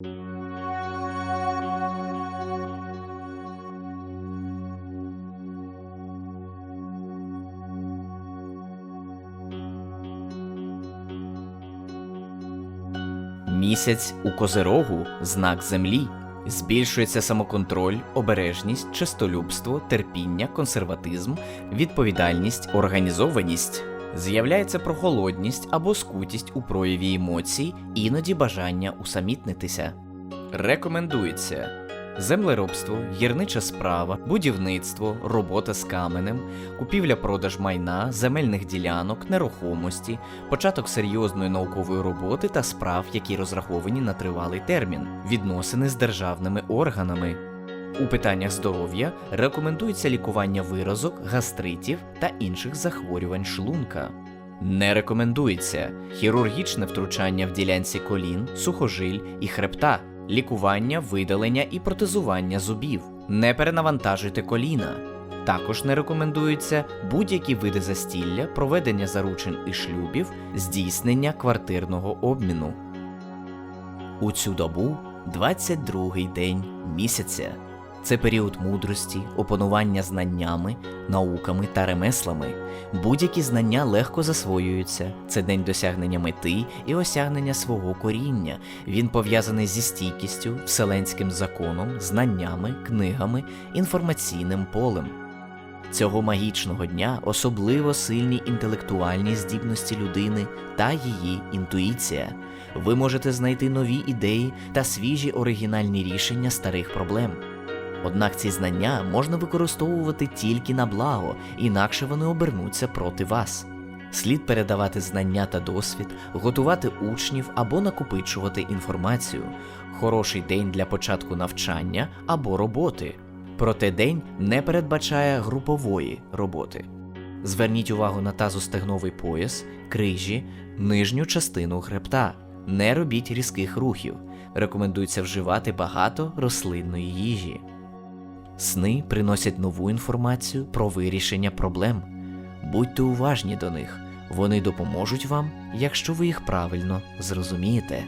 Місяць у козирогу знак землі. Збільшується самоконтроль, обережність, честолюбство, терпіння, консерватизм, відповідальність, організованість. З'являється прохолодність або скутість у прояві емоцій, іноді бажання усамітнитися. Рекомендується землеробство, гірнича справа, будівництво, робота з каменем, купівля-продаж майна, земельних ділянок, нерухомості, початок серйозної наукової роботи та справ, які розраховані на тривалий термін, відносини з державними органами. У питаннях здоров'я рекомендується лікування виразок, гастритів та інших захворювань шлунка. Не рекомендується хірургічне втручання в ділянці колін, сухожиль і хребта, лікування, видалення і протезування зубів. Не перенавантажуйте коліна. Також не рекомендуються будь-які види застілля, проведення заручин і шлюбів, здійснення квартирного обміну. У цю добу 22-й день місяця. Це період мудрості, опанування знаннями, науками та ремеслами. Будь-які знання легко засвоюються. Це день досягнення мети і осягнення свого коріння. Він пов'язаний зі стійкістю, вселенським законом, знаннями, книгами, інформаційним полем. Цього магічного дня особливо сильні інтелектуальні здібності людини та її інтуїція. Ви можете знайти нові ідеї та свіжі оригінальні рішення старих проблем. Однак ці знання можна використовувати тільки на благо, інакше вони обернуться проти вас. Слід передавати знання та досвід, готувати учнів або накопичувати інформацію. Хороший день для початку навчання або роботи. Проте день не передбачає групової роботи. Зверніть увагу на тазостегновий пояс, крижі, нижню частину хребта. Не робіть різких рухів. Рекомендується вживати багато рослинної їжі. Сни приносять нову інформацію про вирішення проблем. Будьте уважні до них, вони допоможуть вам, якщо ви їх правильно зрозумієте.